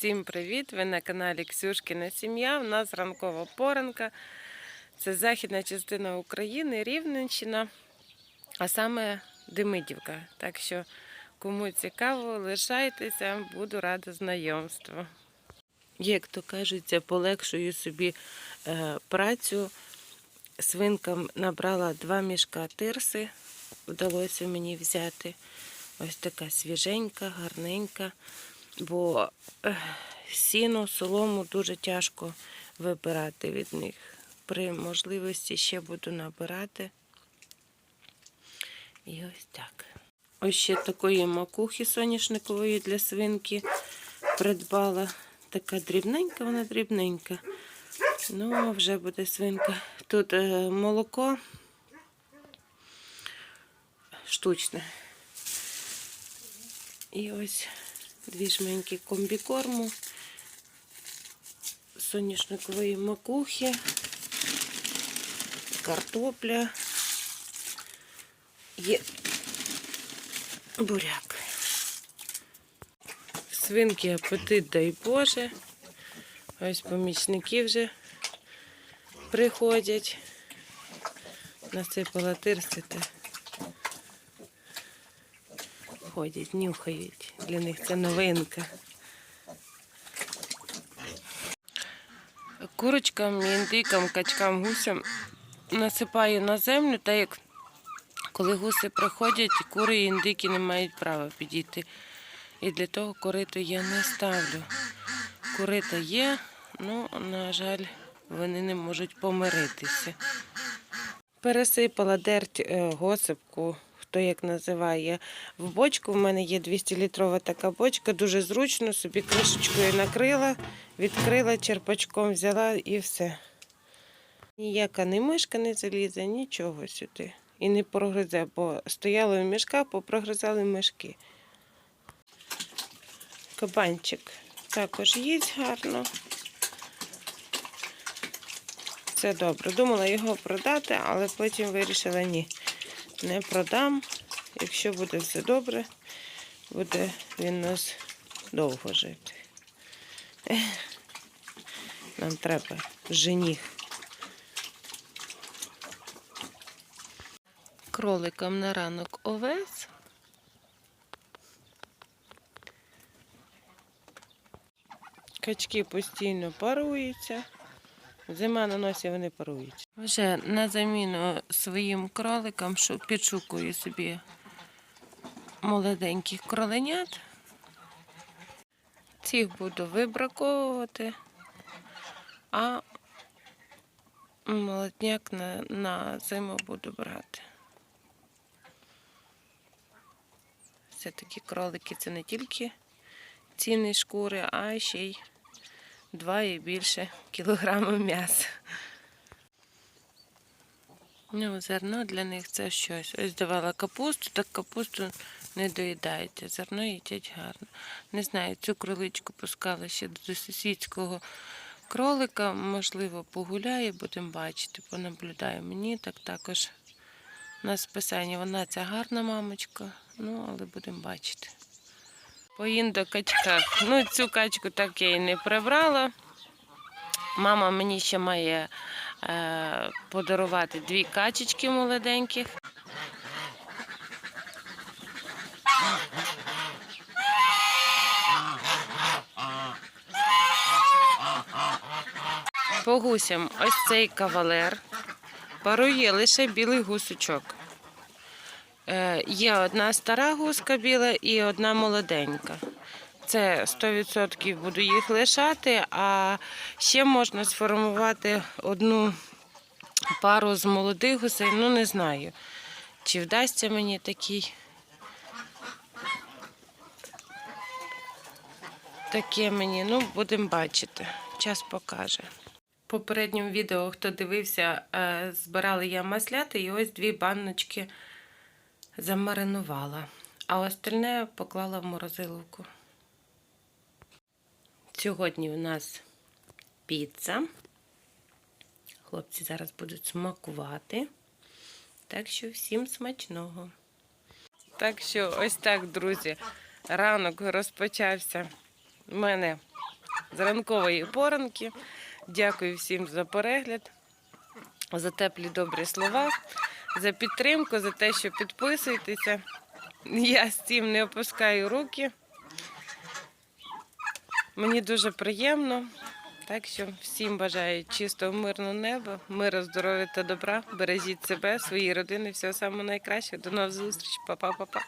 Всім привіт! Ви на каналі Ксюшкіна Сім'я. У нас ранкова поранка. Це західна частина України, Рівненщина, а саме Демидівка. Так що, кому цікаво, лишайтеся, буду рада знайомству. Як то кажеться, полегшую собі е, працю. Свинкам набрала два мішка тирси, вдалося мені взяти. Ось така свіженька, гарненька, бо сіно, солому дуже тяжко вибирати від них. При можливості ще буду набирати. І ось так. Ось ще такої макухи соняшникової для свинки придбала. Така дрібненька, вона дрібненька. Ну, вже буде свинка. Тут е, молоко штучне. І ось дві жменьки комбікорму, соняшникової макухи, картопля, є буряк. Свинки апетит, дай Боже. Ось помічники вже приходять. Насипала тирси та ходять, нюхають. Для них це новинка. Курочкам, індикам, качкам, гусям насипаю на землю, так як коли гуси приходять, кури і індики не мають права підійти. І для того корито я не ставлю. Курита є, ну, на жаль, вони не можуть помиритися. Пересипала дерть е, госипку, хто як називає, в бочку. В мене є 200-літрова така бочка, дуже зручно, собі кришечкою накрила, відкрила, черпачком взяла і все. Ніяка не мишка не залізе, нічого сюди. І не прогризе, бо стояли в мішках, попрогризали мишки. Кабанчик також їсть гарно. Це добре. Думала його продати, але потім вирішила ні. Не продам. Якщо буде все добре, буде він нас довго жити. Нам треба жених. Кроликам на ранок овес. Качки постійно паруються. Зима на носі вони парують. Вже на заміну своїм кроликам що підшукую собі молоденьких кроленят. Цих буду вибраковувати, а молодняк на, на зиму буду брати. Все-таки кролики це не тільки ціни шкури, а ще й два і більше кілограми м'яса. Ну, зерно для них це щось. Ось давала капусту, так капусту не доїдаєте. Зерно їдять гарно. Не знаю, цю кроличку пускала ще до сусідського кролика. Можливо, погуляє, будемо бачити, понаблюдаю. Мені так також на списання. Вона ця гарна мамочка, ну, але будемо бачити. По індокачках. Ну, цю качку так я і не прибрала. Мама мені ще має е, подарувати дві качечки молоденьких. По гусям ось цей кавалер. Парує лише білий гусочок. Е, Є одна стара гуска біла і одна молоденька. Це 100% буду їх лишати, а ще можна сформувати одну пару з молодих гусей. Ну, не знаю, чи вдасться мені такий. Таке мені, ну, будемо бачити. Час покаже. В попередньому відео, хто дивився, е, збирали я масляти і ось дві баночки замаринувала, а остальне поклала в морозиловку. Сьогодні у нас піца. Хлопці зараз будуть смакувати. Так що всім смачного. Так що, ось так, друзі, ранок розпочався. У мене з ранкової поранки. Дякую всім за перегляд, за теплі добрі слова, за підтримку, за те, що підписуєтеся. Я з цим не опускаю руки. Мені дуже приємно. Так що всім бажаю чистого мирного неба, миру, здоров'я та добра. Бережіть себе, свої родини, всього самого найкращого. До нових зустрічей. Па-па-па-па.